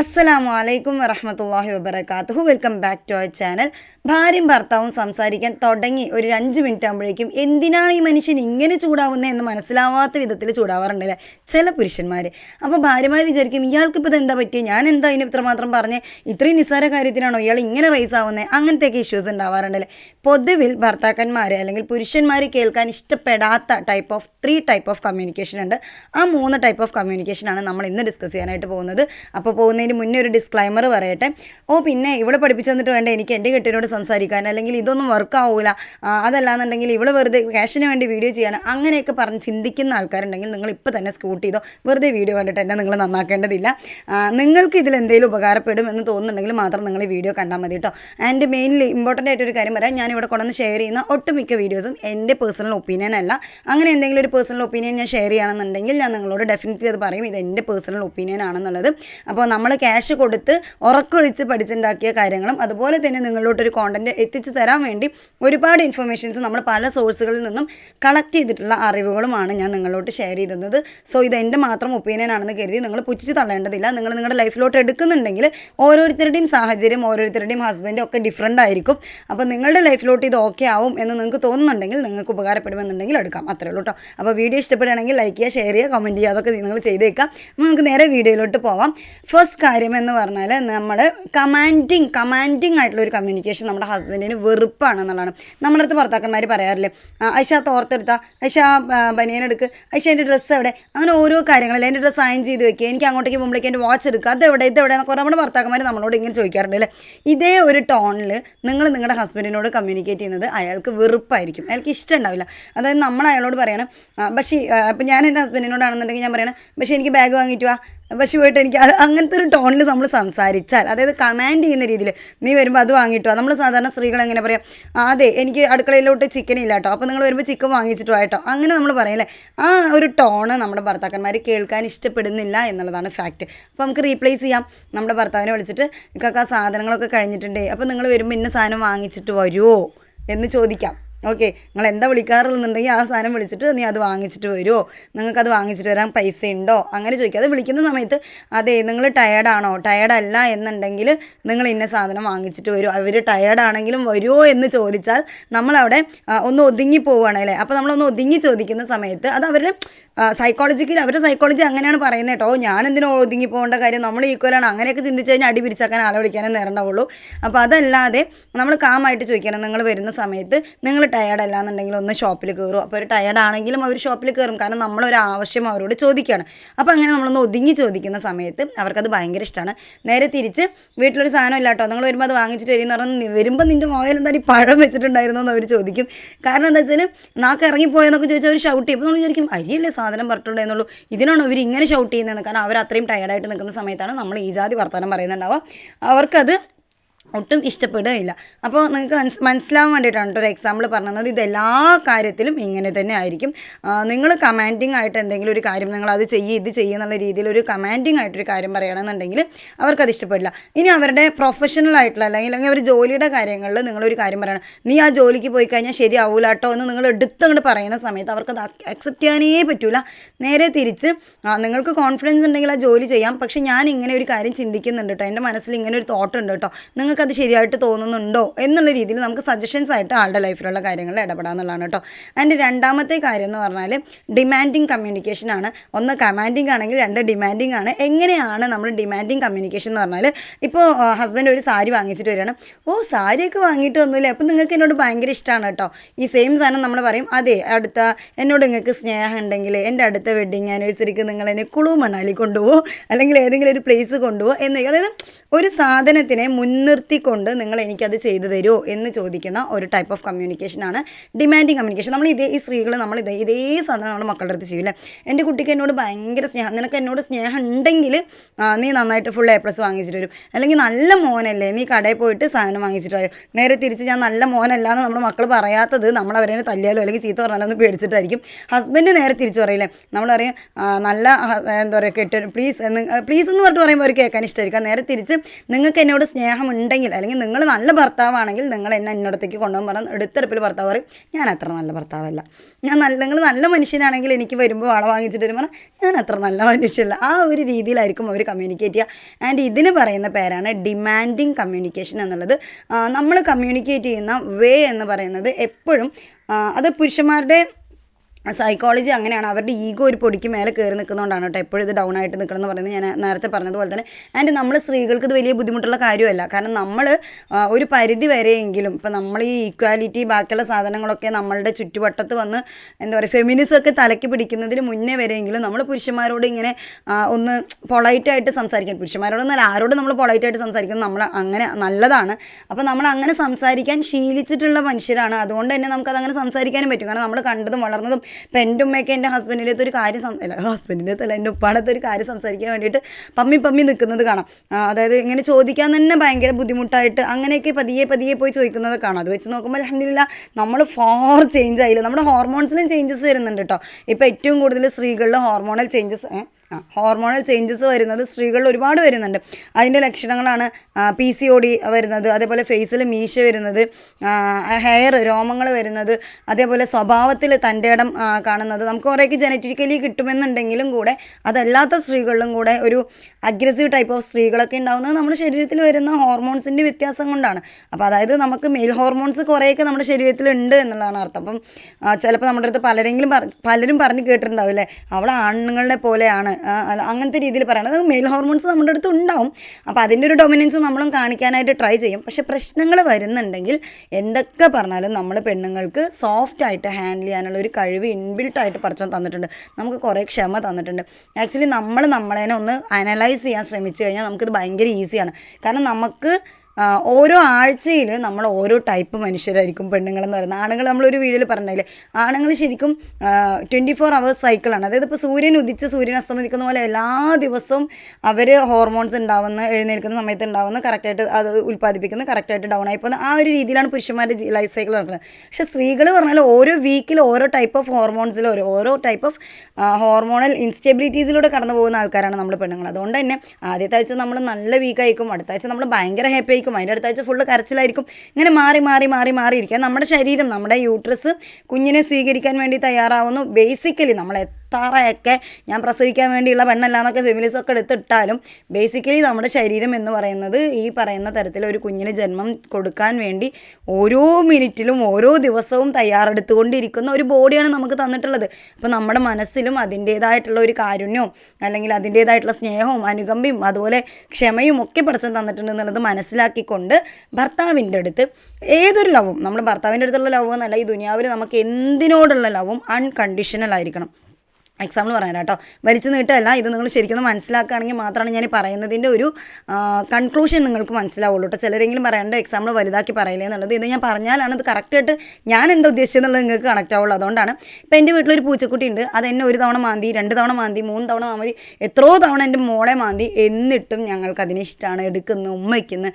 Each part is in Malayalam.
അസ്സലാമു അലൈക്കും വറഹമത്തല്ലാഹി വബർക്കാത്തുഹു welcome back to our channel ഭാര്യയും ഭർത്താവും സംസാരിക്കാൻ തുടങ്ങി ഒരു അഞ്ച് മിനിറ്റ് ആകുമ്പോഴേക്കും എന്തിനാണ് ഈ മനുഷ്യൻ ഇങ്ങനെ ചൂടാവുന്നത് എന്ന് മനസ്സിലാവാത്ത വിധത്തിൽ ചൂടാവാറുണ്ടല്ലേ? ചില പുരുഷന്മാർ അപ്പോൾ ഭാര്യമാർ വിചാരിക്കും ഇയാൾക്ക് ഇപ്പോൾ എന്താ പറ്റിയത് ഞാൻ എന്താ അതിന് ഇത്രമാത്രം പറഞ്ഞ്? ഇത്രയും നിസ്സാര കാര്യത്തിനാണോ ഇയാൾ ഇങ്ങനെ റൈസ് ആവുന്നത് അങ്ങനത്തെയൊക്കെ ഇഷ്യൂസ് ഉണ്ടാവാറുണ്ടല്ലേ? പൊതുവിൽ ഭർത്താക്കന്മാർ അല്ലെങ്കിൽ പുരുഷന്മാർ കേൾക്കാൻ ഇഷ്ടപ്പെടാത്ത type of three type of communication ഉണ്ട്. ആ മൂന്ന് ടൈപ്പ് ഓഫ് കമ്മ്യൂണിക്കേഷനാണ് നമ്മൾ ഇന്ന് ഡിസ്കസ് ചെയ്യാനായിട്ട് പോകുന്നത്. അപ്പോൾ പോകുന്നതിന് മുന്നേ ഒരു ഡിസ്ക്ലൈമർ പറയട്ടെ. ഓ പിന്നെ ഇവിടെ പഠിപ്പിച്ചു തന്നിട്ട് വേണ്ട എനിക്ക് എന്റെ കെട്ടിനോട് സംസാരിക്കാൻ? അല്ലെങ്കിൽ ഇതൊന്നും വർക്ക് ആവില്ല ആ, അതല്ലാന്നുണ്ടെങ്കിൽ ഇവിടെ വെറുതെ ക്യാഷിന് വേണ്ടി വീഡിയോ ചെയ്യണം. അങ്ങനെയൊക്കെ പറഞ്ഞ് ചിന്തിക്കുന്ന ആൾക്കാരുണ്ടെങ്കിൽ നിങ്ങൾ ഇപ്പോൾ തന്നെ സ്കൂട്ട് ചെയ്തോ. വെറുതെ വീഡിയോ കണ്ടിട്ട് തന്നെ നിങ്ങൾ നന്നാക്കേണ്ടതില്ല. നിങ്ങൾക്ക് ഇതിൽ എന്തെങ്കിലും ഉപകാരപ്പെടും എന്ന് തോന്നുന്നുണ്ടെങ്കിൽ മാത്രം നിങ്ങൾ ഈ വീഡിയോ കണ്ടാൽ മതി കേട്ടോ ആൻഡ് മെയിൻലി ഇമ്പോർട്ടന്റ് ആയിട്ടൊരു കാര്യം പറയാം. ഞാൻ ഇവിടെ കൊണ്ടുവന്ന് ഷെയർ ചെയ്യുന്ന ഒട്ടുമിക്ക വീഡിയോസും എന്റെ പേഴ്സണൽ ഒപ്പീനിയൻ അല്ല. അങ്ങനെ എന്തെങ്കിലും ഒരു പേഴ്സണൽ ഒപ്പീനിയൻ ഞാൻ ഷെയർ ചെയ്യുകയാണെന്നുണ്ടെങ്കിൽ ഞാൻ നിങ്ങളോട് ഡെഫിനറ്റ്ലി അത് പറയും. ഇത് എന്റെ പേഴ്സണൽ ഒപ്പീനിയൻ ആണെന്നുള്ളത്. അപ്പോൾ നമ്മൾ ക്യാഷ് കൊടുത്ത് ഉറക്കൊഴിച്ച് പഠിച്ചുണ്ടാക്കിയ കാര്യങ്ങളും അതുപോലെ തന്നെ നിങ്ങളിലോട്ടൊരു കോണ്ടന്റ് എത്തിച്ചു തരാൻ വേണ്ടി ഒരുപാട് ഇൻഫർമേഷൻസ് നമ്മൾ പല സോഴ്സുകളിൽ നിന്നും കളക്ട് ചെയ്തിട്ടുള്ള അറിവുകളുമാണ് ഞാൻ നിങ്ങളോട്ട് ഷെയർ ചെയ്തത്. സോ ഇത് എന്റെ മാത്രം ഒപ്പീനിയൻ ആണെന്ന് കരുതി നിങ്ങൾ പുച്ഛിച്ച് തള്ളേണ്ടതില്ല. നിങ്ങൾ നിങ്ങളുടെ ലൈഫിലോട്ട് എടുക്കുന്നുണ്ടെങ്കിൽ ഓരോരുത്തരുടെയും സാഹചര്യം ഓരോരുത്തരുടെയും ഹസ്ബൻഡും ഒക്കെ ഡിഫറെന്റ് ആയിരിക്കും. അപ്പോൾ നിങ്ങളുടെ ലൈഫിലോട്ട് ഇത് ഓക്കെ ആവും എന്ന് നിങ്ങൾക്ക് തോന്നുന്നുണ്ടെങ്കിൽ നിങ്ങൾക്ക് ഉപകാരപ്പെടുമെന്നുണ്ടെങ്കിൽ എടുക്കാം. അത്രേ ഉള്ളൂ കേട്ടോ അപ്പോൾ വീഡിയോ ഇഷ്ടപ്പെടുകയാണെങ്കിൽ ലൈക്ക് ചെയ്യുക ഷെയർ ചെയ്യുക കമന്റ് ചെയ്യുക അതൊക്കെ നിങ്ങൾ ചെയ്തേക്കാം. നമുക്ക് നേരെ വീഡിയോയിലോട്ട് പോവാം. ഫസ്റ്റ് കാര്യം എന്ന് പറഞ്ഞാൽ നമ്മൾ കമാൻഡിങ് കമാൻഡിങ് ആയിട്ടുള്ള ഒരു കമ്മ്യൂണിക്കേഷൻ നമ്മുടെ ഹസ്ബൻഡിന് വെറുപ്പാണെന്നുള്ളതാണ് നമ്മുടെ അടുത്ത് ഭർത്താക്കന്മാർ പറയാറില്ലേ ഐഷ തോർത്തെടുത്ത ഐഷ ബനിയനെടുക്ക് ഐഷ എന്റെ ഡ്രസ്സ് എവിടെ? അങ്ങനെ ഓരോ കാര്യങ്ങളല്ലേ എന്റെ ഡ്രസ്സ് സൈൻ ചെയ്ത് വെക്കുക എനിക്ക് അങ്ങോട്ടേക്ക് പോകുമ്പോഴേക്ക് എന്റെ വാച്ച് എടുക്കുക അതെവിടെ ഇതെവിടെ എന്നൊക്കെ നമ്മുടെ ഭർത്താക്കന്മാർ നമ്മളോട് ഇങ്ങനെ ചോദിക്കാറുണ്ട് അല്ലേ? ഇതേ ഒരു ടോണിൽ നിങ്ങൾ നിങ്ങളുടെ ഹസ്ബൻഡിനോട് കമ്മ്യൂണിക്കേറ്റ് ചെയ്യുന്നത് അയാൾക്ക് വെറുപ്പായിരിക്കും. അയാൾക്ക് ഇഷ്ടമുണ്ടാവില്ല അതായത് നമ്മൾ അയാളോട് പറയണം പക്ഷേ ഇപ്പം ഞാൻ എന്റെ ഹസ്ബൻഡിനോടാണെന്നുണ്ടെങ്കിൽ ഞാൻ പറയണം പക്ഷേ എനിക്ക് ബാഗ് വാങ്ങിയിട്ട് വാ പക്ഷേ പോയിട്ട് എനിക്ക് അത് അങ്ങനത്തെ ഒരു ടോണിൽ നമ്മൾ സംസാരിച്ചാൽ അതായത് കമാൻഡ് ചെയ്യുന്ന രീതിയിൽ നീ വരുമ്പോൾ അത് വാങ്ങിയിട്ടോ? നമ്മൾ സാധാരണ സ്ത്രീകൾ എങ്ങനെ പറയാം അതെ എനിക്ക് അടുക്കളയിലോട്ട് ചിക്കൻ ഇല്ല കേട്ടോ അപ്പോൾ നിങ്ങൾ വരുമ്പോൾ ചിക്കൻ വാങ്ങിച്ചിട്ടോ ആയിട്ടോ അങ്ങനെ നമ്മൾ പറയല്ലേ ആ ഒരു ടോണ് നമ്മുടെ ഭർത്താക്കന്മാർ കേൾക്കാൻ ഇഷ്ടപ്പെടുന്നില്ല എന്നുള്ളതാണ് ഫാക്റ്റ് അപ്പോൾ നമുക്ക് റീപ്ലേസ് ചെയ്യാം. നമ്മുടെ ഭർത്താവിനെ വിളിച്ചിട്ട് ഇക്കൊക്കെ സാധനങ്ങളൊക്കെ കഴിഞ്ഞിട്ടുണ്ടേ അപ്പോൾ നിങ്ങൾ വരുമ്പോൾ ഇന്ന സാധനം വാങ്ങിച്ചിട്ട് വരുമോ എന്ന് ചോദിക്കാം. ഓക്കെ നിങ്ങൾ എന്താ വിളിക്കാറുള്ളതെന്നുണ്ടെങ്കിൽ ആ സാധനം വിളിച്ചിട്ട് നീ അത് വാങ്ങിച്ചിട്ട് വരുമോ നിങ്ങൾക്ക് അത് വാങ്ങിച്ചിട്ട് വരാൻ പൈസ ഉണ്ടോ അങ്ങനെ ചോദിക്കുക അത് വിളിക്കുന്ന സമയത്ത് അതെ നിങ്ങൾ ടയേർഡാണോ ടയേർഡല്ല എന്നുണ്ടെങ്കിൽ നിങ്ങൾ ഇന്ന സാധനം വാങ്ങിച്ചിട്ട് വരുമോ അവർ ടയേർഡാണെങ്കിലും വരുമോ എന്ന് ചോദിച്ചാൽ നമ്മളവിടെ ഒന്ന് ഒതുങ്ങി പോവുകയാണ് അല്ലേ അപ്പോൾ നമ്മളൊന്ന് ഒതുങ്ങി ചോദിക്കുന്ന സമയത്ത് അത് അവരുടെ സൈക്കോളജിക്കലി അവരുടെ സൈക്കോളജി അങ്ങനെയാണ് പറയുന്നത് കേട്ടോ. ഞാൻ എന്തിനു ഒതുങ്ങി പോകേണ്ട കാര്യം? നമ്മൾ ഈക്വലാണ് അങ്ങനെയൊക്കെ ചിന്തിച്ച് കഴിഞ്ഞാൽ അടി പിരിച്ചാക്കാൻ ആളെ വിളിക്കാനേ നേരണ്ടാവുള്ളൂ. അപ്പോൾ അതല്ലാതെ നമ്മൾ കാമായിട്ട് ചോദിക്കണം. നിങ്ങൾ വരുന്ന സമയത്ത് നിങ്ങൾ ടയേർഡ് അല്ല എന്നുണ്ടെങ്കിൽ ഒന്ന് ഷോപ്പിൽ കയറും അപ്പോൾ ഒരു ടയേർഡ് ആണെങ്കിലും അവർ ഷോപ്പിൽ കയറും കാരണം നമ്മളൊരു ആവശ്യം അവരോട് ചോദിക്കുകയാണ് അപ്പോൾ അങ്ങനെ നമ്മളൊന്ന് ഒതുങ്ങി ചോദിക്കുന്ന സമയത്ത് അവർക്കത് ഭയങ്കര ഇഷ്ടമാണ് നേരെ തിരിച്ച് വീട്ടിലൊരു സാധനം ഇല്ല കേട്ടോ നിങ്ങൾ വരുമ്പോൾ അത് വാങ്ങിച്ചിട്ട് വരും എന്ന് പറഞ്ഞാൽ വരുമ്പോൾ നിന്റെ മോയിൽ എന്താ ഈ പഴം വെച്ചിട്ടുണ്ടായിരുന്നു എന്ന് അവർ ചോദിക്കും. കാരണം എന്താ വെച്ചാൽ നാക്ക് ഇറങ്ങിപ്പോയെന്നൊക്കെ ചോദിച്ചാൽ അവർ ഷൗട്ട് ചെയ്യും. അപ്പോൾ നമ്മൾ വിചാരിക്കും അരിയല്ലേ സാധനം പറഞ്ഞിട്ടുണ്ടെന്നുള്ളൂ ഇതിനാണ് ഇവർ ഇങ്ങനെ ഷൗട്ട് ചെയ്യുന്നത് കാരണം അവർ അത്രയും ടയർഡായിട്ട് നിൽക്കുന്ന സമയത്താണ് നമ്മൾ ഈ ജാതി വർത്തമാനം പറയുന്നുണ്ടാവുക. അവർക്കത് ഒട്ടും ഇഷ്ടപ്പെടുകയില്ല. അപ്പോൾ നിങ്ങൾക്ക് മനസ് മനസ്സിലാവാൻ വേണ്ടിയിട്ടാണ് കേട്ടോ ഒരു എക്സാമ്പിൾ പറഞ്ഞത്. ഇത് എല്ലാ കാര്യത്തിലും ഇങ്ങനെ തന്നെ ആയിരിക്കും. നിങ്ങൾ കമാൻഡിങ് ആയിട്ട് എന്തെങ്കിലും ഒരു കാര്യം നിങ്ങൾ അത് ചെയ്യ് ഇത് ചെയ്യുക എന്നുള്ള രീതിയിൽ ഒരു കമാൻഡിങ് ആയിട്ടൊരു കാര്യം പറയുകയാണെന്നുണ്ടെങ്കിൽ അവർക്കത് ഇഷ്ടപ്പെടില്ല. ഇനി അവരുടെ പ്രൊഫഷണൽ ആയിട്ടുള്ള അല്ലെങ്കിൽ അല്ലെങ്കിൽ അവർ ജോലിയുടെ കാര്യങ്ങളിൽ നിങ്ങളൊരു കാര്യം പറയണം. നീ ആ ജോലിക്ക് പോയി കഴിഞ്ഞാൽ ശരിയാവൂല കേട്ടോ എന്ന് നിങ്ങൾ എടുത്തങ്ങോട്ട് പറയുന്ന സമയത്ത് അവർക്കത് അക്സെപ്റ്റ് ചെയ്യാനേ പറ്റൂല. നേരെ തിരിച്ച് നിങ്ങൾക്ക് കോൺഫിഡൻസ് ഉണ്ടെങ്കിൽ ആ ജോലി ചെയ്യാം. പക്ഷേ ഞാൻ ഇങ്ങനെ ഒരു കാര്യം ചിന്തിക്കുന്നുണ്ട് കേട്ടോ. എന്റെ മനസ്സിൽ ഇങ്ങനെ ഒരു തോട്ട് ഉണ്ട് കേട്ടോ. നിങ്ങൾക്കത് ശരിയായിട്ട് തോന്നുന്നുണ്ടോ എന്നുള്ള രീതിയിൽ നമുക്ക് സജഷൻസ് ആയിട്ട് ആളുടെ ലൈഫിലുള്ള കാര്യങ്ങളിൽ ഇടപെടാമെന്നുള്ളതാണ് കേട്ടോ. അതിന്റെ രണ്ടാമത്തെ കാര്യം എന്ന് പറഞ്ഞാൽ ഡിമാൻഡിങ് കമ്മ്യൂണിക്കേഷൻ ആണ്. ഒന്ന് കമാൻഡിങ് ആണെങ്കിൽ രണ്ട് ഡിമാൻഡിങ് ആണ്. എങ്ങനെയാണ് നമ്മൾ ഡിമാൻഡിങ് കമ്മ്യൂണിക്കേഷൻ എന്ന് പറഞ്ഞാൽ ഇപ്പോൾ ഹസ്ബൻഡ് ഒരു സാരി വാങ്ങിച്ചിട്ട് വരികയാണ്. ഓ സാരിയൊക്കെ വാങ്ങിയിട്ട് വന്നില്ല? അപ്പം നിങ്ങൾക്ക് എന്നോട് ഭയങ്കര ഇഷ്ടമാണ് കേട്ടോ. ഈ സെയിം സാധനം നമ്മൾ പറയും അതെ അടുത്ത എന്നോട് നിങ്ങൾക്ക് സ്നേഹം ഉണ്ടെങ്കിൽ എന്റെ അടുത്ത വെഡ്ഡിങ് ആനിവേഴ്സറിക്ക് നിങ്ങൾ എന്നെ കുളു മണാലി കൊണ്ടുപോകുമോ അല്ലെങ്കിൽ ഏതെങ്കിലും ഒരു പ്ലേസ് കൊണ്ടുപോകുമോ എന്ന് അതായത് ഒരു സാധനത്തിനെ മുൻനിർത്തിക്കൊണ്ട് നിങ്ങൾ എനിക്കത് ചെയ്തു തരുമോ എന്ന് ചോദിക്കുന്ന ഒരു ടൈപ്പ് ഓഫ് കമ്മ്യൂണിക്കേഷനാണ് ഡിമാൻഡിങ് കമ്മ്യൂണിക്കേഷൻ നമ്മൾ ഇതേ ഈ സ്ത്രീകൾ നമ്മൾ ഇതേ ഇതേ സാധനം നമ്മുടെ മക്കളുടെ അടുത്ത് ചെയ്യില്ല? എന്റെ കുട്ടിക്ക് എന്നോട് ഭയങ്കര സ്നേഹം നിനക്ക് എന്നോട് സ്നേഹം ഉണ്ടെങ്കിൽ നീ നന്നായിട്ട് ഫുൾ എ പ്ലസ് വാങ്ങിച്ചിട്ട് വരും. അല്ലെങ്കിൽ നല്ല മോനല്ലേ നീ കടയിൽ പോയിട്ട് സാധനം വാങ്ങിച്ചിട്ട് വായോ നേരെ തിരിച്ച് ഞാൻ നല്ല മോനല്ല എന്ന് നമ്മുടെ മക്കൾ പറയാത്തത് നമ്മൾ അവരെ തല്ലിയാലോ അല്ലെങ്കിൽ ചീത്ത പറഞ്ഞാലോ എന്ന് പേടിച്ചിട്ടായിരിക്കും. ഹസ്ബൻഡ് നേരെ തിരിച്ച് പറയില്ലേ നമ്മൾ പറയും നല്ല എന്താ പറയുക കെട്ട് പ്ലീസ് എന്ന് പ്ലീസ് എന്ന് പറഞ്ഞിട്ട് പറയുമ്പോൾ അവർ കേൾക്കാൻ ഇഷ്ടമായിരിക്കും. നേരെ തിരിച്ച് നിങ്ങൾക്ക് എന്നോട് സ്നേഹം ഉണ്ടെങ്കിൽ അല്ലെങ്കിൽ നിങ്ങൾ നല്ല ഭർത്താവാണെങ്കിൽ നിങ്ങൾ എന്നെ എന്നോടത്തേക്ക് കൊണ്ടുപോകാൻ പറഞ്ഞാൽ എടുത്തെടുപ്പിൽ ഭർത്താവ് പറയും ഞാൻ അത്ര നല്ല ഭർത്താവല്ല. ഞാൻ നല്ല നിങ്ങൾ നല്ല മനുഷ്യനാണെങ്കിൽ എനിക്ക് വരുമ്പോൾ വള വാങ്ങിച്ചിട്ട് വരുമ്പോൾ ഞാൻ അത്ര നല്ല മനുഷ്യല്ല. ആ ഒരു രീതിയിലായിരിക്കും അവർ കമ്മ്യൂണിക്കേറ്റ് ചെയ്യുക. ആൻഡ് ഇതിന് പറയുന്ന പേരാണ് ഡിമാൻഡിങ് കമ്മ്യൂണിക്കേഷൻ എന്നുള്ളത്. നമ്മൾ കമ്മ്യൂണിക്കേറ്റ് ചെയ്യുന്ന വേ എന്ന് പറയുന്നത് എപ്പോഴും അത് പുരുഷന്മാരുടെ സൈക്കോളജി അങ്ങനെയാണ്. അവരുടെ ഈഗോ ഒരു പൊടിക്ക് മേലെ കയറി നിൽക്കുന്നതുകൊണ്ടാണ് കേട്ടോ എപ്പോഴും ഇത് ഡൗൺ ആയിട്ട് നിൽക്കണമെന്ന് പറയുന്നത്. ഞാൻ നേരത്തെ പറഞ്ഞതുപോലെ തന്നെ. ആൻഡ് നമ്മൾ സ്ത്രീകൾക്ക് ഇത് വലിയ ബുദ്ധിമുട്ടുള്ള കാര്യമല്ല. കാരണം നമ്മൾ ഒരു പരിധി വരെയെങ്കിലും ഇപ്പം നമ്മൾ ഈ ഈക്വാലിറ്റി ബാക്കിയുള്ള സാധനങ്ങളൊക്കെ നമ്മളുടെ ചുറ്റുവട്ടത്ത് വന്ന് എന്താ പറയുക ഫെമിനിസം ഒക്കെ തലയ്ക്ക് പിടിക്കുന്നതിന് മുന്നേ വരെയെങ്കിലും നമ്മൾ പുരുഷന്മാരോട് ഇങ്ങനെ ഒന്ന് പൊളൈറ്റായിട്ട് സംസാരിക്കാൻ പുരുഷന്മാരോടൊന്നല്ല ആരോടും നമ്മൾ പൊളൈറ്റായിട്ട് സംസാരിക്കുന്നത് നമ്മൾ അങ്ങനെ നല്ലതാണ്. അപ്പോൾ നമ്മൾ അങ്ങനെ സംസാരിക്കാൻ ശീലിച്ചിട്ടുള്ള മനുഷ്യരാണ്. അതുകൊണ്ട് തന്നെ നമുക്കത് അങ്ങനെ സംസാരിക്കാനും പറ്റും. കാരണം നമ്മൾ കണ്ടതും വളർന്നതും ഇപ്പം എന്റെ ഉമ്മയൊക്കെ എന്റെ ഹസ്ബൻഡിന്റെ അടുത്ത് ഒരു കാര്യം അല്ല ഹസ്ബൻഡിന്റെ അടുത്തല്ല എന്റെ ഉപ്പാടത്ത് ഒരു കാര്യം സംസാരിക്കാൻ വേണ്ടിയിട്ട് പമ്മി പമ്മി നിൽക്കുന്നത് കാണാം. അതായത് ഇങ്ങനെ ചോദിക്കാൻ തന്നെ ഭയങ്കര ബുദ്ധിമുട്ടായിട്ട് അങ്ങനെയൊക്കെ പതിയെ പതിയെ പോയി ചോദിക്കുന്നത് കാണാം. അത് വെച്ച് നോക്കുമ്പോൾ അലഹമില്ല നമ്മൾ ഫോർ ചേഞ്ച് ആയില്ല? നമ്മുടെ ഹോർമോൺസിലും ചേഞ്ചസ് വരുന്നുണ്ട് കേട്ടോ ഇപ്പോൾ ഏറ്റവും കൂടുതൽ സ്ത്രീകളിൽ ഹോർമോണൽ ചേഞ്ചസ് ഹോർമോണൽ ചേഞ്ചസ് വരുന്നത് സ്ത്രീകളിൽ ഒരുപാട് വരുന്നുണ്ട്. അതിന്റെ ലക്ഷണങ്ങളാണ് പി സി ഒ ഡി വരുന്നത് അതേപോലെ ഫേസിൽ മീശ വരുന്നത് ഹെയർ രോമങ്ങൾ വരുന്നത് അതേപോലെ സ്വഭാവത്തിൽ തന്റെ ഇടം കാണുന്നത്. നമുക്ക് കുറേയൊക്കെ ജനറ്റിക്കലി കിട്ടുമെന്നുണ്ടെങ്കിലും കൂടെ അതല്ലാത്ത സ്ത്രീകളിലും കൂടെ ഒരു അഗ്രസീവ് ടൈപ്പ് ഓഫ് സ്ത്രീകളൊക്കെ ഉണ്ടാകുന്നത് നമ്മുടെ ശരീരത്തിൽ വരുന്ന ഹോർമോൺസിന്റെ വ്യത്യാസം കൊണ്ടാണ്. അപ്പോൾ അതായത് നമുക്ക് മെയിൽ ഹോർമോൺസ് കുറേയൊക്കെ നമ്മുടെ ശരീരത്തിൽ ഉണ്ട് എന്നുള്ളതാണ് അർത്ഥം. അപ്പം ചിലപ്പോൾ നമ്മുടെ അടുത്ത് പലരെങ്കിലും പലരും പറഞ്ഞ് കേട്ടിട്ടുണ്ടാവില്ലേ അവൾ ആണുങ്ങളുടെ പോലെയാണ്. അങ്ങനത്തെ രീതിയിൽ പറയണത് മെയിൽ ഹോർമോൺസ് നമ്മുടെ അടുത്ത് ഉണ്ടാവും. അപ്പോൾ അതിന്റെ ഒരു ഡൊമിനൻസ് നമ്മളും കാണിക്കാനായിട്ട് ട്രൈ ചെയ്യും. പക്ഷെ പ്രശ്നങ്ങൾ വരുന്നുണ്ടെങ്കിൽ എന്തൊക്കെ പറഞ്ഞാലും നമ്മൾ പെണ്ണുങ്ങൾക്ക് സോഫ്റ്റ് ആയിട്ട് ഹാൻഡിൽ ചെയ്യാനുള്ള ഒരു കഴിവ് ഇൻബിൽട്ട് ആയിട്ട് പഠിച്ചാൽ തന്നിട്ടുണ്ട്. നമുക്ക് കുറേ ക്ഷമ തന്നിട്ടുണ്ട്. ആക്ച്വലി നമ്മൾ നമ്മളതിനെ ഒന്ന് അനലൈസ് ചെയ്യാൻ ശ്രമിച്ചു കഴിഞ്ഞാൽ നമുക്കിത് ഭയങ്കര ഈസിയാണ് കാരണം നമുക്ക് ഓരോ ആഴ്ചയിൽ നമ്മൾ ഓരോ ടൈപ്പ് മനുഷ്യരായിരിക്കും പെണ്ണുങ്ങളെന്ന് പറയുന്നത് ആണുങ്ങൾ നമ്മളൊരു വീഡിയോയിൽ പറഞ്ഞില്ലേ? ആണുങ്ങൾ ശരിക്കും ട്വന്റി ഫോർ അവേഴ്സ് സൈക്കിളാണ് അതായത് ഇപ്പോൾ സൂര്യൻ ഉദിച്ച് സൂര്യൻ അസ്തമിക്കുന്ന പോലെ എല്ലാ ദിവസവും അവർ ഹോർമോൺസ് ഉണ്ടാവുന്ന എഴുന്നേൽക്കുന്ന സമയത്ത് ഉണ്ടാവുന്ന കറക്റ്റായിട്ട് അത് ഉൽപ്പാദിപ്പിക്കുന്ന കറക്റ്റായിട്ട് ഡൗൺ ആയി ആ ഒരു രീതിയിലാണ് പുരുഷന്മാരുടെ ലൈഫ് സൈക്കിൾ നടക്കുന്നത്. പക്ഷേ സ്ത്രീകൾ പറഞ്ഞാൽ ഓരോ വീക്കിൽ ഓരോ ടൈപ്പ് ഓഫ് ഹോർമോൺസിൽ ഓരോ ഓരോ ടൈപ്പ് ഓഫ് ഹോർമോണൽ ഇൻസ്റ്റെബിലിറ്റീസിലൂടെ കടന്നു പോകുന്ന ആൾക്കാരാണ് നമ്മൾ പെണ്ണുങ്ങൾ അതുകൊണ്ട് തന്നെ ആദ്യത്തെ ആഴ്ച നമ്മൾ നല്ല വീക്കായിരിക്കും അടുത്ത ആഴ്ച നമ്മൾ ഭയങ്കര ഹാപ്പി അതിന്റെ അടുത്താഴ്ച ഫുള്ള് കരച്ചിലായിരിക്കും. ഇങ്ങനെ മാറി മാറി മാറി മാറി ഇരിക്കുക നമ്മുടെ ശരീരം നമ്മുടെ യൂട്രസ് കുഞ്ഞിനെ സ്വീകരിക്കാൻ വേണ്ടി തയ്യാറാവുന്നു. ബേസിക്കലി നമ്മൾ എത്താറയൊക്കെ ഞാൻ പ്രസവിക്കാൻ വേണ്ടിയുള്ള പെണ്ണല്ല എന്നൊക്കെ ഫെമിനിസം ഒക്കെ എടുത്തിട്ടാലും ബേസിക്കലി നമ്മുടെ ശരീരം എന്ന് പറയുന്നത് ഈ പറയുന്ന തരത്തിൽ ഒരു കുഞ്ഞിന് ജന്മം കൊടുക്കാൻ വേണ്ടി ഓരോ മിനിറ്റിലും ഓരോ ദിവസവും തയ്യാറെടുത്തുകൊണ്ടിരിക്കുന്ന ഒരു ബോഡിയാണ് നമുക്ക് തന്നിട്ടുള്ളത്. അപ്പോൾ നമ്മുടെ മനസ്സിലും അതിന്റേതായിട്ടുള്ള ഒരു കാരുണ്യവും അല്ലെങ്കിൽ അതിന്റേതായിട്ടുള്ള സ്നേഹവും അനുകമ്പയും അതുപോലെ ക്ഷമയും ഒക്കെ പഠിച്ചു തന്നിട്ടുണ്ട് എന്നുള്ളത് മനസ്സിലാക്കിക്കൊണ്ട് ഭർത്താവിന്റെ അടുത്ത് ഏതൊരു ലവും നമ്മുടെ ഭർത്താവിന്റെ അടുത്തുള്ള ലവ് എന്നല്ല ഈ ദുനിയാവിൽ നമുക്ക് എന്തിനോടുള്ള ലവും അൺകണ്ടീഷണൽ ആയിരിക്കണം. എക്സാമ്പിൾ പറയാം കേട്ടോ വലിച്ചു നീട്ടല്ല ഇത് നിങ്ങൾ ശരിക്കും മനസ്സിലാക്കുകയാണെങ്കിൽ മാത്രമാണ് ഞാൻ പറയുന്നതിന്റെ ഒരു കൺക്ലൂഷൻ നിങ്ങൾക്ക് മനസ്സിലാവുള്ളൂ കേട്ടോ ചിലരെങ്കിലും പറയേണ്ട എക്സാമ്പിൾ വലുതാക്കി പറയില്ലേ എന്നുള്ളത്. ഇത് ഞാൻ പറഞ്ഞാലാണ് ഇത് കറക്റ്റായിട്ട് ഞാൻ എന്താ ഉദ്ദേശിച്ചെന്നുള്ളത് നിങ്ങൾക്ക് കണക്റ്റ് ആവുള്ളൂ. അതുകൊണ്ടാണ് ഇപ്പോൾ എന്റെ വീട്ടിലൊരു പൂച്ചക്കുട്ടി ഉണ്ട്. അത് എന്നെ ഒരു തവണ മാന്തി രണ്ട് തവണ മാന്തി മൂന്ന് തവണ മാന്തി എത്രയോ തവണ എന്റെ മോളെ മാന്തി. എന്നിട്ടും ഞങ്ങൾക്ക് അതിനെ ഇഷ്ടമാണ് എടുക്കുന്നു ഉമ്മയ്ക്കുന്നു.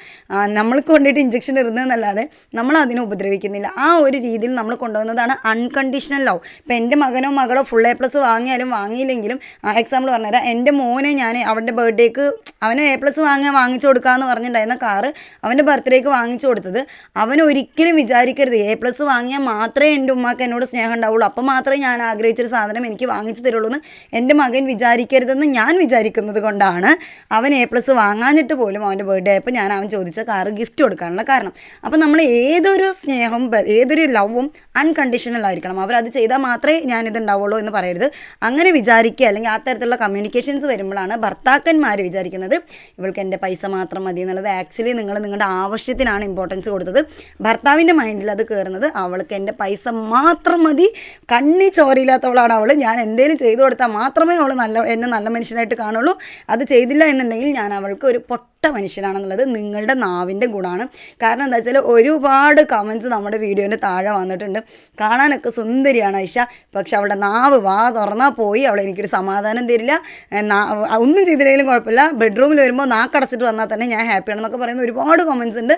നമ്മൾക്ക് കൊണ്ടിട്ട് ഇഞ്ചക്ഷൻ ഇടുന്നതെന്നല്ലാതെ നമ്മൾ അതിനെ ഉപദ്രവിക്കുന്നില്ല. ആ ഒരു രീതിയിൽ നമ്മൾ കൊണ്ടുവന്നതാണ് അൺകണ്ടീഷണൽ ലവ് ഇപ്പം എന്റെ മകനോ മകളോ ഫുൾ എ പ്ലസ് വാങ്ങിയാലും വാങ്ങിയില്ലെങ്കിലും എക്സാമ്പിൾ പറഞ്ഞുതരാം. എന്റെ മോനെ ഞാൻ അവന്റെ ബർത്ത്ഡേക്ക് അവന് എ പ്ലസ് വാങ്ങാൻ വാങ്ങിച്ചു കൊടുക്കാമെന്ന് പറഞ്ഞിട്ടുണ്ടായിരുന്ന കാറ് അവന്റെ ബർത്ത്ഡേക്ക് വാങ്ങിച്ചു കൊടുത്തത്. അവൻ ഒരിക്കലും വിചാരിക്കരുത്. എ പ്ലസ് വാങ്ങിയാൽ മാത്രമേ എന്റെ ഉമ്മാക്ക് എന്നോട് സ്നേഹം ഉണ്ടാവുള്ളൂ. അപ്പോൾ മാത്രമേ ഞാൻ ആഗ്രഹിച്ചൊരു സാധനം എനിക്ക് വാങ്ങിച്ചു തരുള്ളൂ എന്ന് എന്റെ മകൻ വിചാരിക്കരുതെന്ന് ഞാൻ വിചാരിക്കുന്നത് കൊണ്ടാണ് അവൻ എ പ്ലസ് വാങ്ങാഞ്ഞിട്ട് പോലും അവന്റെ ബർത്ത്ഡേ ആയപ്പോൾ ഞാൻ അവൻ ചോദിച്ച കാറ് ഗിഫ്റ്റ് കൊടുക്കാനുള്ള കാരണം. അപ്പം നമ്മൾ ഏതൊരു സ്നേഹവും ഏതൊരു ലവും അൺകണ്ടീഷണൽ ആയിരിക്കണം. അവരത് ചെയ്താൽ മാത്രമേ ഞാനിത് ഉണ്ടാവുള്ളൂ എന്ന് പറയരുത്. അങ്ങനെ വിചാരിക്കുക അല്ലെങ്കിൽ ആ തരത്തിലുള്ള കമ്മ്യൂണിക്കേഷൻസ് വരുമ്പോഴാണ് ഭർത്താക്കന്മാർ വിചാരിക്കുന്നത് ഇവൾക്ക് എന്റെ പൈസ മാത്രം മതി എന്നുള്ളത്. ആക്ച്വലി നിങ്ങൾ നിങ്ങളുടെ ആവശ്യത്തിനാണ് ഇമ്പോർട്ടൻസ് കൊടുത്തത്. ഭർത്താവിന്റെ മൈൻഡിൽ അത് കയറുന്നത് അവൾക്ക് എന്റെ പൈസ മാത്രം മതി. കണ്ണി ചോരയില്ലാത്തവളാണ് അവൾ ഞാൻ എന്തെങ്കിലും ചെയ്തു കൊടുത്താൽ മാത്രമേ അവൾ നല്ല എന്നെ നല്ല മനുഷ്യനായിട്ട് കാണുള്ളൂ. അത് ചെയ്തില്ല എന്നുണ്ടെങ്കിൽ ഞാൻ അവൾക്ക് ഒരു പൊട്ട മനുഷ്യനാണെന്നുള്ളത് നിങ്ങളുടെ നാവിന്റെ ഗുണമാണ്. കാരണം എന്താ വെച്ചാൽ ഒരുപാട് കമൻസ് നമ്മുടെ വീഡിയോന്റെ താഴെ വന്നിട്ടുണ്ട്. കാണാനൊക്കെ സുന്ദരിയാണ് ഐഷ. പക്ഷെ അവളുടെ നാവ് വാ തുറന്നാൽ പോയി. അവൾ എനിക്കൊരു സമാധാനം തരില്ല. ഒന്നും ചെയ്തില്ലെങ്കിലും കുഴപ്പമില്ല. ബെഡ്റൂമിൽ വരുമ്പോൾ നാക്കടച്ചിട്ട് വന്നാൽ തന്നെ ഞാൻ ഹാപ്പിയാണെന്നൊക്കെ പറയുന്ന ഒരുപാട് കമൻസ് ഉണ്ട്.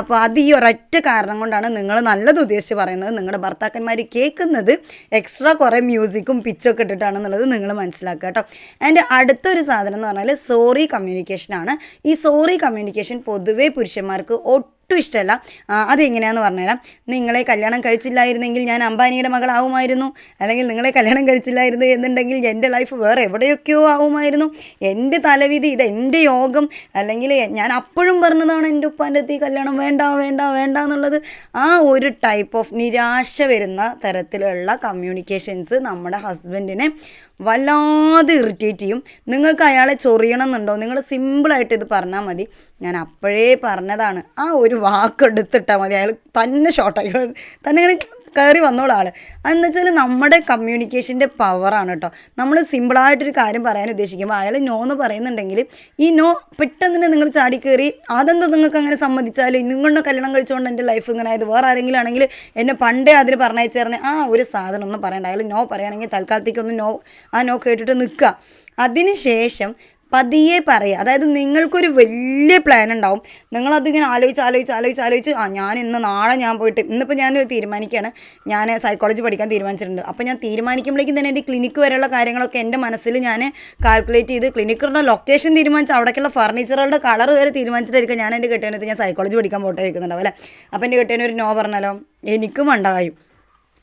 അപ്പോൾ അത് ഈ ഒരൊറ്റ കാരണം കൊണ്ടാണ് നിങ്ങൾ നല്ലത് ഉദ്ദേശിച്ച് പറയുന്നത്. നിങ്ങളുടെ ഭർത്താക്കന്മാർ കേൾക്കുന്നത് എക്സ്ട്രാ കുറേ മ്യൂസിക്കും പിച്ചൊക്കെ ഇട്ടിട്ടാണെന്നുള്ളത് നിങ്ങൾ മനസ്സിലാക്കുക കേട്ടോ. അതിന്റെ അടുത്തൊരു സാധനം എന്ന് പറഞ്ഞാൽ സോറി കമ്മ്യൂണിക്കേഷനാണ് ഈ സോറി കമ്മ്യൂണിക്കേഷൻ പൊതുവേ പുരുഷന്മാർക്ക് ഒട്ടും ഇഷ്ടമല്ല. അതെങ്ങനെയാണെന്ന് പറഞ്ഞുതരാം. നിങ്ങളെ കല്യാണം കഴിച്ചില്ലായിരുന്നെങ്കിൽ ഞാൻ അംബാനിയുടെ മകളാവുമായിരുന്നു. അല്ലെങ്കിൽ നിങ്ങളെ കല്യാണം കഴിച്ചില്ലായിരുന്നു എന്നുണ്ടെങ്കിൽ എന്റെ ലൈഫ് വേറെ എവിടെയൊക്കെയോ ആവുമായിരുന്നു. എന്റെ തലവിധി ഇത് എന്റെ യോഗം അല്ലെങ്കിൽ ഞാൻ അപ്പോഴും പറഞ്ഞതാണ് എന്റെ ഉപ്പാന്റെ അടുത്ത് ഈ കല്യാണം വേണ്ട വേണ്ട വേണ്ട എന്നുള്ളത്. ആ ഒരു ടൈപ്പ് ഓഫ് നിരാശ വരുന്ന തരത്തിലുള്ള കമ്മ്യൂണിക്കേഷൻസ് നമ്മുടെ ഹസ്ബൻഡിനെ വല്ലാതെ ഇറിറ്റേറ്റ് ചെയ്യും. നിങ്ങൾക്ക് അയാളെ ചൊറിയണം എന്നുണ്ടോ നിങ്ങൾ സിമ്പിളായിട്ട് ഇത് പറഞ്ഞാൽ മതി. ഞാൻ അപ്പോഴേ പറഞ്ഞതാണ്. ആ ഒരു വാക്ക് എടുത്തിട്ടാൽ മതി. അയാൾ തന്നെ ഷോർട്ടായി തന്നെ ഇങ്ങനെ കയറി വന്നോളൂ അതെന്ന് വെച്ചാൽ നമ്മുടെ കമ്മ്യൂണിക്കേഷന്റെ പവറാണ് കേട്ടോ. നമ്മൾ സിമ്പിളായിട്ടൊരു കാര്യം പറയാൻ ഉദ്ദേശിക്കുമ്പോൾ അയാൾ നോ എന്ന് പറയുന്നുണ്ടെങ്കിൽ ഈ നോ പെട്ടെന്ന് തന്നെ നിങ്ങൾ ചാടി കയറി അതെന്താ നിങ്ങൾക്ക് അങ്ങനെ സമ്മതിച്ചാൽ നിങ്ങളുടെ കല്യാണം കഴിച്ചുകൊണ്ട് എന്റെ ലൈഫ് ഇങ്ങനെ ആയത്. വേറെ ആരെങ്കിലും ആണെങ്കിൽ എന്നെ പണ്ടേ അതിന് പറഞ്ഞയച്ചേർന്ന് ആ ഒരു സാധനം ഒന്നും പറയണ്ട. അയാൾ നോ പറയുകയാണെങ്കിൽ തൽക്കാലത്തേക്കൊന്ന് നോ ആ നോ കേട്ടിട്ട് നിൽക്കുക. അതിന് ശേഷം പതിയെ പറയുക അതായത് നിങ്ങൾക്കൊരു വലിയ പ്ലാൻ ഉണ്ടാവും. നിങ്ങളതിങ്ങനെ ആലോചിച്ച് ആലോചിച്ച് ആലോചിച്ച് ആലോചിച്ച് ആ ഞാൻ ഇന്ന് നാളെ ഞാൻ പോയിട്ട് ഇന്നിപ്പോൾ ഞാൻ തീരുമാനിക്കുകയാണ് ഞാൻ സൈക്കോളജി പഠിക്കാൻ തീരുമാനിച്ചിട്ടുണ്ട്. അപ്പോൾ ഞാൻ തീരുമാനിക്കുമ്പോഴേക്കും തന്നെ എന്റെ ക്ലിനിക്ക് വരെയുള്ള കാര്യങ്ങളൊക്കെ എന്റെ മനസ്സിൽ ഞാൻ കാൽക്കുലേറ്റ് ചെയ്ത് ക്ലിനിക്കുകളുടെ ലൊക്കേഷൻ തീരുമാനിച്ച് അവിടേക്കുള്ള ഫർണിച്ചറുകളുടെ കളർ വരെ തീരുമാനിച്ചിട്ടായിരിക്കും ഞാൻ എന്റെ കെട്ടിയനത്ത് ഞാൻ സൈക്കോളജി പഠിക്കാൻ പോട്ടെ ഇരിക്കുന്നുണ്ടാവും അല്ലേ? അപ്പോൾ എന്റെ കെട്ടിയനൊരു നോ പറഞ്ഞാലോ എനിക്കും ഉണ്ടായും.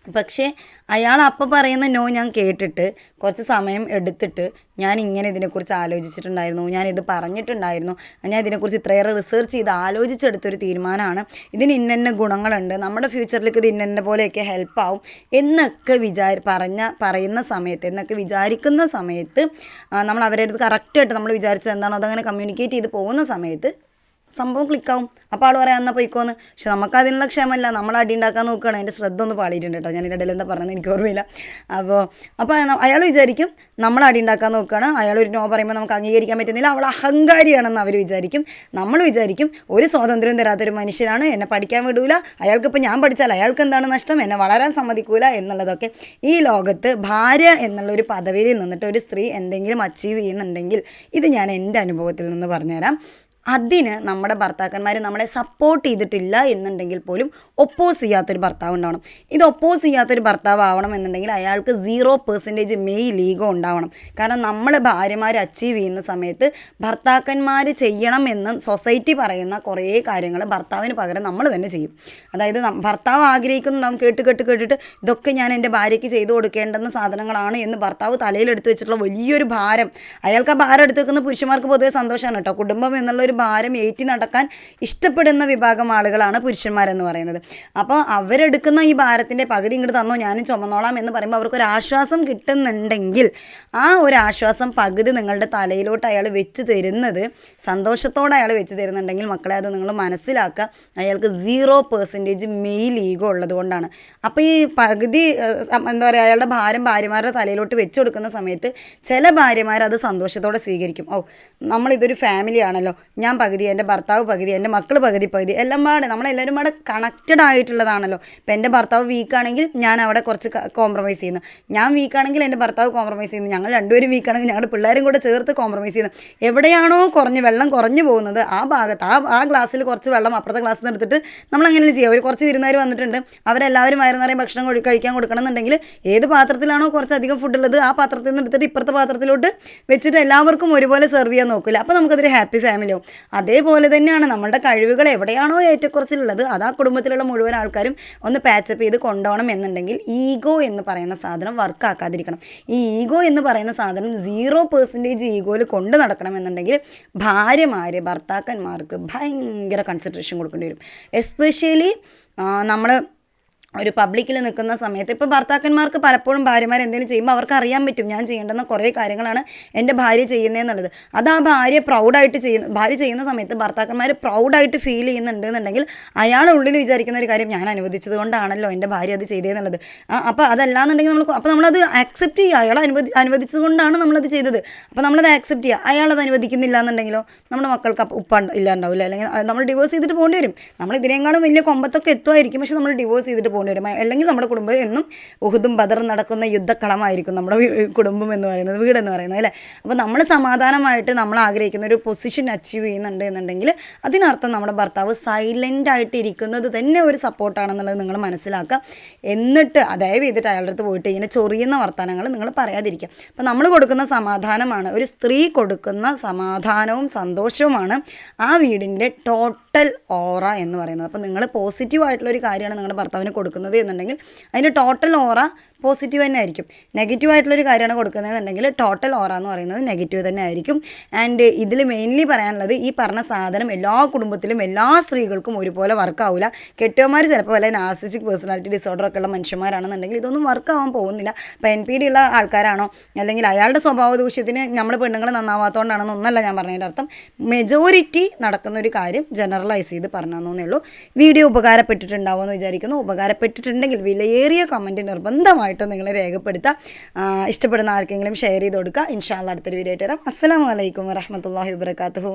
പക്ഷേ അയാൾ അപ്പം പറയുന്ന നോ ഞാൻ കേട്ടിട്ട് കുറച്ച് സമയം എടുത്തിട്ട് ഞാൻ ഇങ്ങനെ ഇതിനെക്കുറിച്ച് ആലോചിച്ചിട്ടുണ്ടായിരുന്നു ഞാൻ ഇത് പറഞ്ഞിട്ടുണ്ടായിരുന്നു ഞാൻ ഇതിനെക്കുറിച്ച് ഇത്രയേറെ റിസർച്ച് ചെയ്ത് ആലോചിച്ചെടുത്തൊരു തീരുമാനമാണ്. ഇതിന് ഇന്നന്നെ ഗുണങ്ങളുണ്ട്. നമ്മുടെ ഫ്യൂച്ചറിലേക്ക് ഇത് ഇന്ന പോലെയൊക്കെ ഹെൽപ്പ് ആവും എന്നൊക്കെ വിചാരി പറഞ്ഞ പറയുന്ന സമയത്ത് എന്നൊക്കെ വിചാരിക്കുന്ന സമയത്ത് നമ്മൾ അവരുടെ അടുത്ത് കറക്റ്റായിട്ട് നമ്മൾ വിചാരിച്ചത് എന്താണോ? അതങ്ങനെ കമ്മ്യൂണിക്കേറ്റ് ചെയ്ത് പോകുന്ന സമയത്ത് സംഭവം ക്ലിക്കാവും അപ്പോൾ ആൾ പറയാം എന്നാൽ പോയിക്കോന്ന്. പക്ഷെ നമുക്ക് അതിനുള്ള ക്ഷമല്ല നമ്മൾ അടി ഉണ്ടാക്കാൻ നോക്കുകയാണ്. അതിന്റെ ശ്രദ്ധ ഒന്ന് പാളിയിട്ടുണ്ട് കേട്ടോ. ഞാൻ ഇതിന്റെ ഇടയിൽ എന്താ പറഞ്ഞത് എനിക്ക് ഓർമ്മയില്ല. അപ്പോൾ അപ്പോൾ അയാൾ വിചാരിക്കും നമ്മൾ അടി ഉണ്ടാക്കാൻ നോക്കുകയാണ്. അയാൾ ഒരു നോ പറയുമ്പോൾ നമുക്ക് അംഗീകരിക്കാൻ പറ്റുന്നില്ല. അവൾ അഹങ്കാരിയാണെന്ന് അവർ വിചാരിക്കും. നമ്മൾ വിചാരിക്കും ഒരു സ്വാതന്ത്ര്യം തരാത്തൊരു മനുഷ്യനാണ്. എന്നെ പഠിക്കാൻ വിടൂല. അയാൾക്കിപ്പോൾ ഞാൻ പഠിച്ചാൽ അയാൾക്ക് എന്താണ് നഷ്ടം? എന്നെ വളരാൻ സമ്മതിക്കൂല എന്നുള്ളതൊക്കെ ഈ ലോകത്ത് ഭാര്യ എന്നുള്ള ഒരു പദവിയിൽ നിന്നിട്ട് ഒരു സ്ത്രീ എന്തെങ്കിലും അച്ചീവ് ചെയ്യുന്നുണ്ടെങ്കിൽ ഇത് ഞാൻ എന്റെ അനുഭവത്തിൽ നിന്ന് പറഞ്ഞുതരാം. അതിന് നമ്മുടെ ഭർത്താക്കന്മാർ നമ്മളെ സപ്പോർട്ട് ചെയ്തിട്ടില്ല എന്നുണ്ടെങ്കിൽ പോലും ഒപ്പോസ് ചെയ്യാത്തൊരു ഭർത്താവ് ഉണ്ടാവണം. ഇത് ഒപ്പോസ് ചെയ്യാത്തൊരു ഭർത്താവ് ആവണം എന്നുണ്ടെങ്കിൽ അയാൾക്ക് സീറോ പെർസെന്റേജ് മെയിൽ ഈഗോ ഉണ്ടാവണം. കാരണം നമ്മൾ ഭാര്യമാർ അച്ചീവ് ചെയ്യുന്ന സമയത്ത് ഭർത്താക്കന്മാർ ചെയ്യണം എന്ന് സൊസൈറ്റി പറയുന്ന കുറേ കാര്യങ്ങൾ ഭർത്താവിന് പകരം നമ്മൾ തന്നെ ചെയ്യും. അതായത് ഭർത്താവ് ആഗ്രഹിക്കുന്നുണ്ടാവും കേട്ട് കേട്ട് കേട്ടിട്ട് ഇതൊക്കെ ഞാൻ എന്റെ ഭാര്യയ്ക്ക് ചെയ്തു കൊടുക്കേണ്ടുന്ന സാധനങ്ങളാണ് എന്ന് ഭർത്താവ് തലയിലെടുത്ത് വെച്ചിട്ടുള്ള വലിയൊരു ഭാരം. അയാൾക്ക് ആ ഭാരം എടുത്ത് വെക്കുന്ന പുരുഷന്മാർക്ക് പൊതുവെ സന്തോഷമാണ് കേട്ടോ. കുടുംബം എന്നുള്ള ഒരു ഭാരം ഏറ്റി നടക്കാൻ ഇഷ്ടപ്പെടുന്ന വിഭാഗം ആളുകളാണ് പുരുഷന്മാരെന്ന് പറയുന്നത്. അപ്പോൾ അവരെടുക്കുന്ന ഈ ഭാരത്തിന്റെ പകുതി ഇങ്ങോട്ട് തന്നോ? ഞാനും ചുമന്നോളാം എന്ന് പറയുമ്പോൾ അവർക്കൊരു ആശ്വാസം കിട്ടുന്നുണ്ടെങ്കിൽ ആ ഒരു ആശ്വാസം പകുതി നിങ്ങളുടെ തലയിലോട്ട് അയാൾ വെച്ച് തരുന്നത് സന്തോഷത്തോടെ അയാൾ വെച്ച് തരുന്നുണ്ടെങ്കിൽ മക്കളെ അത് നിങ്ങൾ മനസ്സിലാക്കുക. അയാൾക്ക് സീറോ പെർസെന്റേജ് മെയിൽ ഈഗോ ഉള്ളത് കൊണ്ടാണ്. അപ്പോൾ ഈ പകുതി എന്താ പറയുക അയാളുടെ ഭാരം ഭാര്യമാരുടെ തലയിലോട്ട് വെച്ച് കൊടുക്കുന്ന സമയത്ത് ചില ഭാര്യമാർ അത് സന്തോഷത്തോടെ സ്വീകരിക്കും. ഓ നമ്മളിതൊരു ഫാമിലി ആണല്ലോ. ഞാൻ പകുതി എന്റെ ഭർത്താവ് പകുതി എന്റെ മക്കൾ പകുതി പകുതി എല്ലാം പാടെ. നമ്മളെല്ലാവരും പാടെ കണക്റ്റഡ് ആയിട്ടുള്ളതാണല്ലോ. ഇപ്പം എന്റെ ഭർത്താവ് വീക്കാണെങ്കിൽ ഞാൻ അവിടെ കുറച്ച് കോംപ്രമൈസ് ചെയ്യുന്നു. ഞാൻ വീക്കാണെങ്കിൽ എന്റെ ഭർത്താവ് കോംപ്രമൈസ് ചെയ്യുന്നു. ഞങ്ങൾ രണ്ടുപേരും വീക്കാണെങ്കിൽ ഞങ്ങളുടെ പിള്ളേരും കൂടെ ചേർത്ത് കോംപ്രമൈസ് ചെയ്യുന്നു. എവിടെയാണോ കുറഞ്ഞ് വെള്ളം കുറഞ്ഞു പോകുന്നത് ആ ഭാഗത്ത് ആ ആ ഗ്ലാസ്സിൽ കുറച്ച് വെള്ളം അപ്പുറത്തെ ഗ്ലാസ്സിൽ നിന്ന് എടുത്തിട്ട് നമ്മൾ അങ്ങനെ ചെയ്യാം. ഒരു കുറച്ച് വിരുന്നുകാർ വന്നിട്ടുണ്ട്. അവരെല്ലാവരും വയറു നിറയെ ഭക്ഷണം കഴി- കഴിക്കാൻ കൊടുക്കണമെന്നുണ്ടെങ്കിൽ ഏത് പാത്രത്തിലാണോ കുറച്ചധികം ഫുഡ് ഉള്ളത് ആ പാത്രത്തിൽ നിന്ന് എടുത്തിട്ട് ഇപ്പുറത്തെ പാത്രത്തിലോട്ട് വെച്ചിട്ട് എല്ലാവർക്കും ഒരുപോലെ സെർവ് ചെയ്യാൻ നോക്കില്ല. അപ്പോൾ നമുക്കതൊരു ഹാപ്പി ഫാമിലി ആവും. അതേപോലെ തന്നെയാണ് നമ്മളുടെ കഴിവുകൾ എവിടെയാണോ ഏറ്റക്കുറച്ചിലുള്ളത് അത് ആ കുടുംബത്തിലുള്ള മുഴുവൻ ആൾക്കാരും ഒന്ന് പാച്ചപ്പ് ചെയ്ത് കൊണ്ടുപോകണം എന്നുണ്ടെങ്കിൽ ഈഗോ എന്ന് പറയുന്ന സാധനം വർക്ക് ആക്കാതിരിക്കണം. ഈ ഈഗോ എന്ന് പറയുന്ന സാധനം സീറോ പെർസെന്റേജ് ഈഗോയിൽ കൊണ്ട് നടക്കണം എന്നുണ്ടെങ്കിൽ ഭാര്യമാർ ഭർത്താക്കന്മാർക്ക് ഭയങ്കര കൺസിഡറേഷൻ കൊടുക്കേണ്ടി വരും. എസ്പെഷ്യലി നമ്മൾ ഒരു പബ്ലിക്കിൽ നിൽക്കുന്ന സമയത്ത് ഇപ്പോൾ ഭർത്താക്കന്മാർക്ക് പലപ്പോഴും ഭാര്യമാർ എന്തെങ്കിലും ചെയ്യുമ്പോൾ അവർക്ക് അറിയാൻ പറ്റും ഞാൻ ചെയ്യേണ്ടുന്ന കുറേ കാര്യങ്ങളാണ് എന്റെ ഭാര്യ ചെയ്യുന്നതെന്നുള്ളത് അത് ആ ഭാര്യ പ്രൗഡായിട്ട് ചെയ്യുന്ന ഭാര്യ ചെയ്യുന്ന സമയത്ത് ഭർത്താക്കന്മാർ പ്രൗഡായിട്ട് ഫീൽ ചെയ്യുന്നുണ്ട് എന്നുണ്ടെങ്കിൽ അയാളുടെ ഉള്ളിൽ വിചാരിക്കുന്ന ഒരു കാര്യം ഞാൻ അനുവദിച്ചത് കൊണ്ടാണല്ലോ എന്റെ ഭാര്യ അത് ചെയ്തതെന്നുള്ളത് അപ്പോൾ അതല്ലാന്നുണ്ടെങ്കിൽ നമ്മൾ അപ്പോൾ നമ്മളത് ആക്സെപ്റ്റ് ചെയ്യുക. അയാൾ അനുവദി അനുവദിച്ചത് കൊണ്ടാണ് നമ്മളത് ചെയ്തത്. അപ്പോൾ നമ്മളത് ആക്സെപ്റ്റ് ചെയ്യുക. അയാളത് അനുവദിക്കുന്നില്ല എന്നുണ്ടെങ്കിലോ നമ്മുടെ മക്കൾക്ക് ഉപ്പ ഇല്ലാണ്ടാവില്ല. അല്ലെങ്കിൽ നമ്മൾ ഡിവോഴ്സ് ചെയ്തിട്ട് പോകേണ്ടി വരും. നമ്മൾ ഇതിനേക്കാളും വലിയ കൊമ്പത്തൊക്കെ എത്തുമായിരിക്കും. പക്ഷെ നമ്മൾ ഡിവോഴ്സ് ചെയ്തിട്ട് പോകേണ്ടി വരും അല്ലെങ്കിൽ നമ്മുടെ കുടുംബം എന്നും ഉഹുദും ബദറും നടക്കുന്ന യുദ്ധക്കളമായിരിക്കും നമ്മുടെ കുടുംബം എന്ന് പറയുന്നത് വീടെന്ന് പറയുന്നത് അല്ലേ? അപ്പോൾ നമ്മൾ സമാധാനമായിട്ട് നമ്മൾ ആഗ്രഹിക്കുന്ന ഒരു പൊസിഷൻ അച്ചീവ് ചെയ്യുന്നുണ്ട് എന്നുണ്ടെങ്കിൽ അതിനർത്ഥം നമ്മുടെ ഭർത്താവ് സൈലന്റ് ആയിട്ട് ഇരിക്കുന്നത് തന്നെ ഒരു സപ്പോർട്ടാണെന്നുള്ളത് നിങ്ങൾ മനസ്സിലാക്കുക. എന്നിട്ട് ദയവ് ചെയ്തിട്ട് അയാളുടെ അടുത്ത് പോയിട്ട് ഇങ്ങനെ ചൊറിയുന്ന വർത്തമാനങ്ങൾ നിങ്ങൾ പറയാതിരിക്കുക. അപ്പോൾ നമ്മൾ കൊടുക്കുന്ന സമാധാനമാണ് ഒരു സ്ത്രീ കൊടുക്കുന്ന സമാധാനവും സന്തോഷവുമാണ് ആ വീടിന്റെ ടോട്ടൽ ഓറ എന്ന് പറയുന്നത്. അപ്പോൾ നിങ്ങൾ പോസിറ്റീവ് ആയിട്ടുള്ള ഒരു കാര്യമാണ് നിങ്ങളുടെ ഭർത്താവിന് കൊടുക്കുന്നത്. എന്നുണ്ടെങ്കിൽ അതിന്റെ ടോട്ടൽ ഓറ പോസിറ്റീവ് തന്നെ ആയിരിക്കും. നെഗറ്റീവ് ആയിട്ടുള്ളൊരു കാര്യമാണ് കൊടുക്കുന്നതെന്നുണ്ടെങ്കിൽ ടോട്ടൽ ഓറ എന്ന് പറയുന്നത് നെഗറ്റീവ് തന്നെ ആയിരിക്കും. ആൻഡ് ഇതിൽ മെയിൻലി പറയാനുള്ളത് ഈ പറഞ്ഞ സാധനം എല്ലാ കുടുംബത്തിലും എല്ലാ സ്ത്രീകൾക്കും ഒരുപോലെ വർക്കാവില്ല കെട്ടിയന്മാർ ചിലപ്പോൾ വല്ല നാർസിസ്റ്റിക് പേഴ്സണാലിറ്റി ഡിസോർഡർ ഒക്കെ ഉള്ള മനുഷ്യന്മാരാണെന്നുണ്ടെങ്കിൽ ഇതൊന്നും വർക്കാവാൻ പോകുന്നില്ല. അപ്പോൾ എൻ പി ഡി ഉള്ള ആൾക്കാരാണോ? അല്ലെങ്കിൽ അയാളുടെ സ്വഭാവ ദൂഷ്യത്തിന് നമ്മൾ പെണ്ണുങ്ങൾ നന്നാവാത്തതുകൊണ്ടാണെന്ന് ഒന്നല്ല ഞാൻ പറഞ്ഞതിന്റെ അർത്ഥം. മെജോറിറ്റി നടക്കുന്ന ഒരു കാര്യം ജനറലൈസ് ചെയ്ത് പറഞ്ഞതെന്നേ ഉള്ളൂ. വീഡിയോ ഉപകാരപ്പെട്ടിട്ടുണ്ടാവുമെന്ന് വിചാരിക്കുന്നു. ഉപകാരപ്പെട്ടിട്ടുണ്ടെങ്കിൽ വിലയേറിയ കമന്റ് നിർബന്ധമായിട്ടും നിങ്ങൾ രേഖപ്പെടുത്തുക ഇഷ്ടപ്പെടുന്ന ആർക്കെങ്കിലും ഷെയർ ചെയ്ത് കൊടുക്കുക. ഇൻഷാല്ല അടുത്തൊരു വീഡിയോ ആയിട്ട് വരാം. അസ്സാം വലൈക്കും വരഹമത്തല്ലാഹി വാബർക്കാത്തു